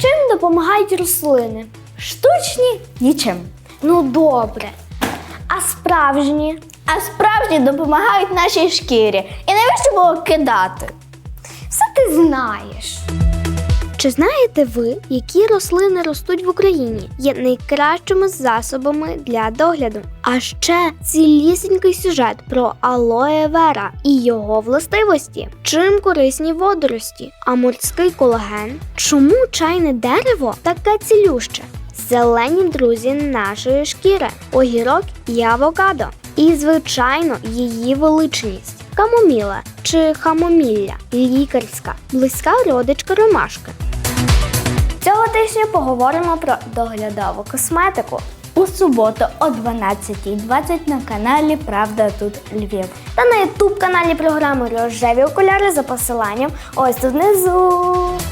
Чим допомагають рослини? Штучні нічим. Ну добре. А справжні? А справжні допомагають нашій шкірі. І навіщо було кидати? Все ти знаєш. Чи знаєте ви, які рослини ростуть в Україні? Є найкращими засобами для догляду. А ще цілісінький сюжет про алоє вера і його властивості. Чим корисні водорості, а морський колаген? Чому чайне дерево таке цілюще? Зелені друзі нашої шкіри, огірок і авокадо. І, звичайно, її величність. Камоміла чи хамомілля лікарська, близька родичка ромашки. Цього тижня поговоримо про доглядову косметику. У суботу о 12.20 на каналі Правда тут Львів. Та на ютуб каналі програми Рожеві окуляри за посиланням ось тут внизу.